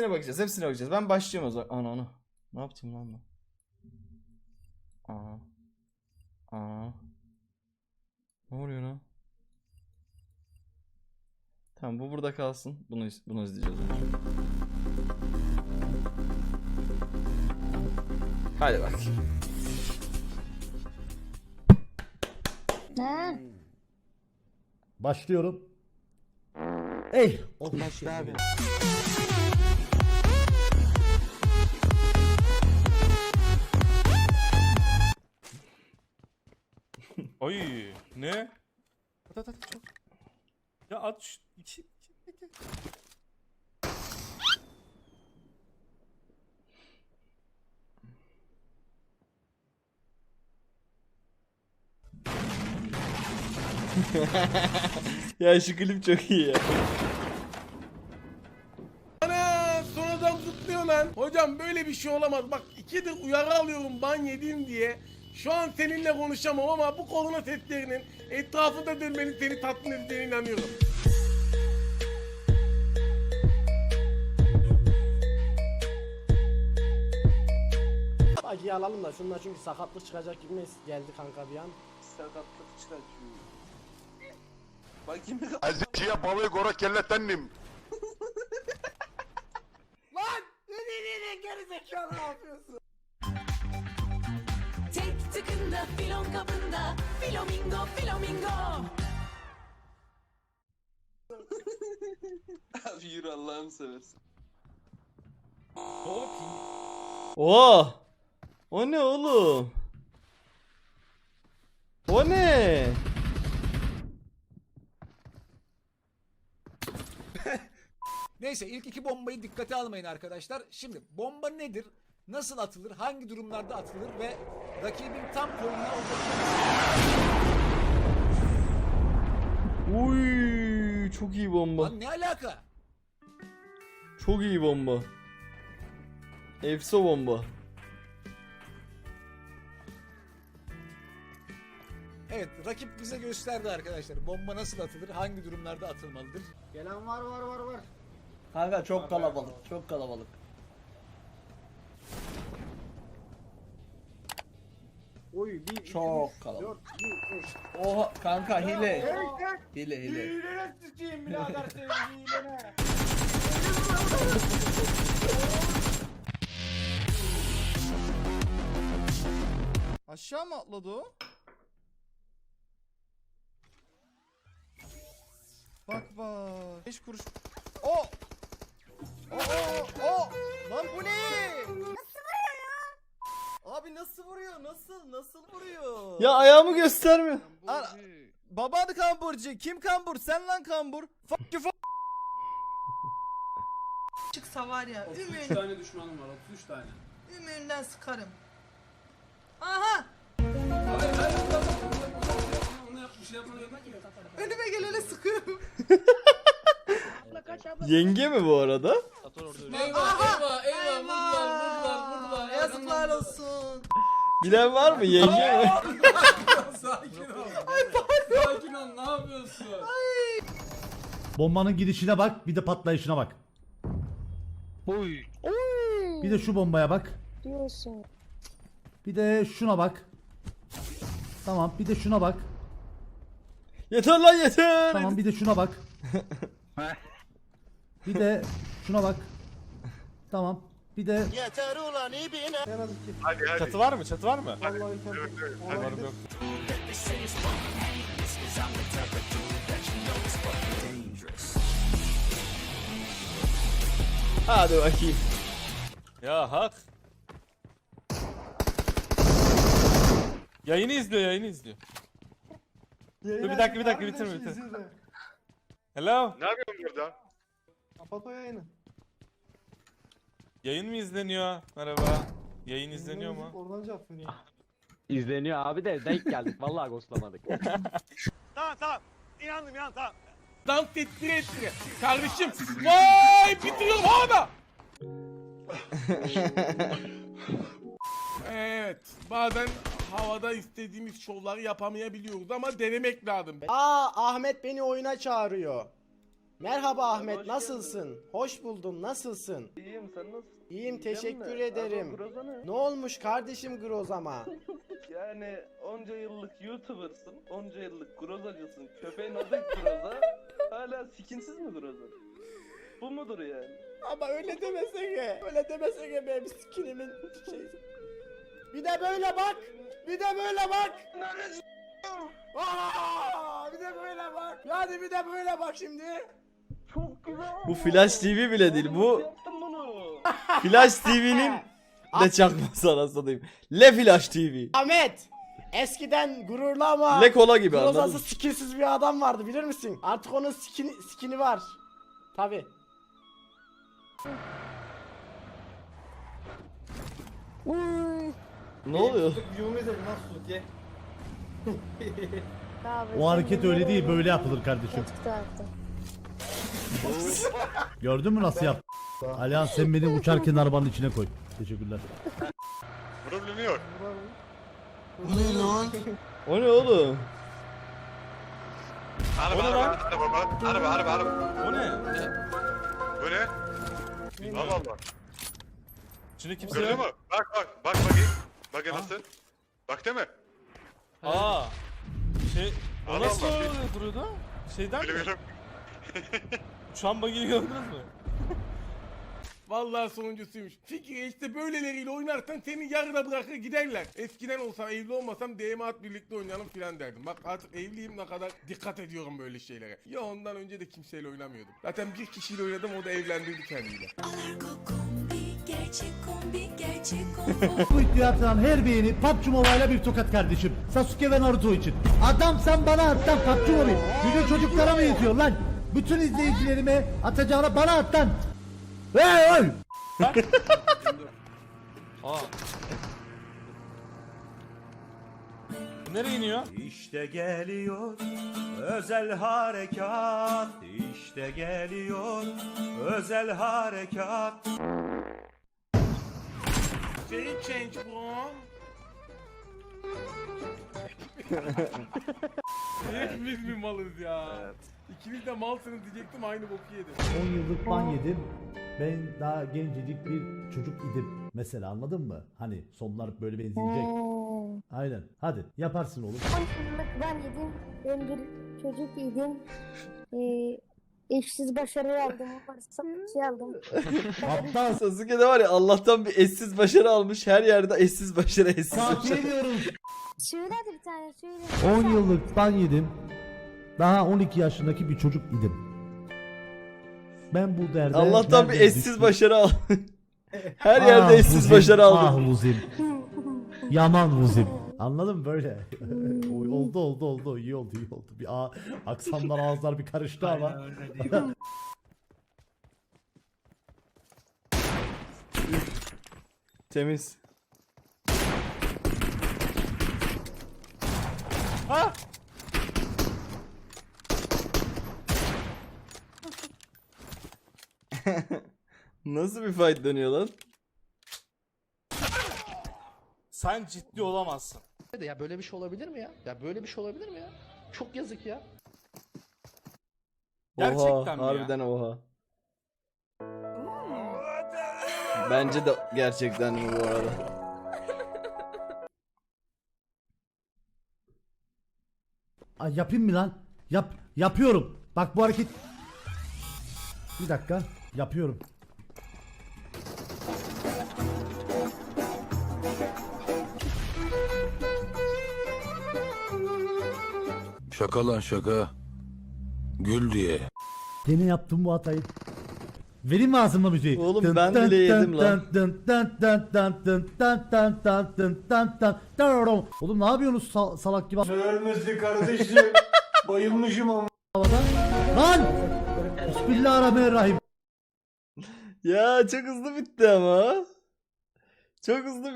Hepsine bakacağız, hepsine bakacağız. Ben başlıyorum o zaman. Ana ana. Ne yaptım lan ben? Aa. Aa. Ne oluyor lan? Tamam bu burada kalsın. Bunu bunu izleyeceğiz. önce. Hadi bak. Ha? Başlıyorum. Ey! Ay ne? At at at çok. Ya at şu iki, iki, iki. Ya şu klip çok iyi ya. Ana sonradan zıplıyor lan. Hocam böyle bir şey olamaz. Bak ikidir uyarı alıyorum ban yedim diye. Şu an seninle konuşamam ama bu korona testlerinin etrafında dönmenin seni tatmin edeceğine inanıyorum. Bagiyi alalım da şundan çünkü sakatlık çıkacak gibi geldi kanka bir an. sakatlık çıkartıyor. Bakayım bir Aziziye balığı gora kellettendim. Lan! Ne ne ne ne geri zekalı ne yapıyorsun? Tek tıkında filon kabında Filomingo filomingo abi yürü Allah'ını seversen. Oo! O ne oğlum? O ne? Neyse ilk iki bombayı dikkate almayın arkadaşlar. Şimdi bomba nedir? Nasıl atılır? Hangi durumlarda atılır ve rakibin tam koluna Uy, çok iyi bomba. Lan ne alaka? Çok iyi bomba. Efso bomba. Evet rakip bize gösterdi arkadaşlar. Bomba nasıl atılır? Hangi durumlarda atılmalıdır? Gelen var var var var. Kanka çok kalabalık, çok kalabalık. Oy bir Çok üç, kalabalık. dört, bir, beş. Oha kanka hile. Hey, hey, Hile hile. Hilene sıçayım birader senin hilene. Aşağı mı atladı o? Bak bak. 5 kuruş. O! O! O! Lan bu ne? Nasıl vuruyor? Nasıl? Nasıl vuruyor? Ya ayağımı göstermiyor. Ana, baban kamburcu. Kim kambur? Sen lan kambur. Fuck you fuck. Çıksa var ya 33 tane düşmanım var 33 tane. ümüğünden sıkarım Aha Onu yap bir şey yapmana gerek yok. önüme gelene sıkıyorum Yenge mi bu arada? Eyvah eyvah eyvah vurdular vurdular vurdular Yazıklar olsun Bilen var mı? Yenge mi? Sakin ol. Sakin ol ne yapıyorsun? Bombanın gidişine bak, bir de patlayışına bak. Bir de şu bombaya bak. Diyorsun. Bir de şuna bak. Tamam, bir de şuna bak. yeter lan yeter. Tamam, bir de şuna bak. Bir de şuna bak. Tamam. Bir de Hadi hadi. Çatı var mı? Çatı var mı? Vallahi imkansız. Var yok. Hadi bakayım. Ya hak. Yayını izliyor, yayını izliyor. Dur bir dakika, bir dakika bitirme bitirme. Hello. Ne yapıyorsun burada? Kapat o yayını. Yayın mı izleniyor? Merhaba. Yayın izleniyor mu? Oradan cevap veriyor. İzleniyor abi de denk geldik. Vallahi ghostlamadık. Dans ettire ettire. Kardeşim vay bitiriyorum havada. evet bazen havada istediğimiz şovları yapamayabiliyoruz ama denemek lazım. Aa Ahmet beni oyuna çağırıyor. Merhaba Ahmet hoş nasılsın? Hoş buldum nasılsın? İyiyim sen nasılsın? İyiyim teşekkür Mükemmel. ederim. Ama Groza ne? Ne olmuş kardeşim Grozama? Yani onca yıllık YouTuber'sın, onca yıllık grozacısın. Köpeğin adı Groza. Hala skinsiz mi Groza? Bu mudur yani? Ama öyle demesene. Öyle demesene benim skinimin şey. Bir de böyle bak. Bir de böyle bak. Aa, bir de böyle bak. Hadi bir de böyle bak şimdi. Çok güzel. Bu Flash TV bile değil. Bu? Flash TV'nin de çakması anasını diyeyim. Le Flash TV. Ahmet. Eskiden gururlu ama Le kola gibi anladın Grozası mı? skinsiz bir adam vardı bilir misin? Artık onun skini, skini var. Tabi. Ne oluyor? O hareket öyle değil böyle yapılır kardeşim. Gördün mü nasıl yap? Alihan sen beni uçarken arabanın içine koy. Teşekkürler. Vurulmuyor. O ne oğlum? Araba araba araba baba. Araba araba araba. O ne? Bu ne? Allah Allah. Şimdi kimse Gördün yok. mü? Bak bak bak bakayım. Bak ya nasıl? Bak değil mi? Aa. Şey, o nasıl Allah. öyle duruyordu? Şeyden Böyle mi? böyle. Uçan bagiyi gördünüz mü? Vallahi sonuncusuymuş. Fikri işte böyleleriyle oynarsan seni yarıda bırakır giderler. Eskiden olsam evli olmasam DM at birlikte oynayalım filan derdim. Bak artık evliyim ne kadar dikkat ediyorum böyle şeylere. Ya ondan önce de kimseyle oynamıyordum. Zaten bir kişiyle oynadım o da evlendirdi kendiyle. Bu iddiatılan her beğeni PUBG Mobile'a bir tokat kardeşim. Sasuke ve Naruto için. Adam sen bana at lan PUBG Mobile. Yüce çocuklara mı yetiyor lan? Bütün izleyicilerime atacağına bana at lan. Hey hey! Aa. Nereye iniyor? İşte geliyor özel harekat işte geliyor özel harekat Very change bro. Hepimiz mi malız ya? İkiniz de malsınız diyecektim aynı boku yedim. 10 yıllık ban yedim. Ben daha gencecik bir çocuk idim. Mesela anladın mı? Hani sonlar böyle benzeyecek. Aynen. Hadi yaparsın oğlum. Ben yedim. Ben bir çocuk idim. Ee, eşsiz başarı aldım. Varsa şey aldım. Aptal Sasuke de var ya Allah'tan bir eşsiz başarı almış. Her yerde eşsiz başarı eşsiz Takip başarı. hadi bir tane söyle. 10 yıllık ban yedim. Daha 12 yaşındaki bir çocuk idim. Ben bu derde Allah'tan bir eşsiz düştüm? başarı al. Her yerde Ah eşsiz Vuzim, başarı Ah aldım. Vuzim. Yaman Vuzim. Anladın mı böyle? Oy, oldu oldu oldu iyi oldu iyi oldu. Bir a aksanlar ağızlar bir karıştı ama. Temiz. Ha! Nasıl bir fight dönüyor lan? Sen ciddi olamazsın. Ya böyle bir şey olabilir mi ya? Ya böyle bir şey olabilir mi ya? Çok yazık ya. Gerçekten oha, mi ya? harbiden oha. Bence de gerçekten mi bu arada? Ay yapayım mı lan? Yap yapıyorum. Bak bu hareket. Bir dakika. Yapıyorum. Şaka lan şaka Gül diye Gene yaptım bu hatayı. Vereyim mi ağzımla müziği? Oğlum ben bile yedim lan. Oğlum ne yapıyorsunuz sal- salak gibi Ölmesin kardeşim Bayılmışım ama havada? Lan! Bismillahirrahmanirrahim. Ya çok hızlı bitti ama. Çok hızlı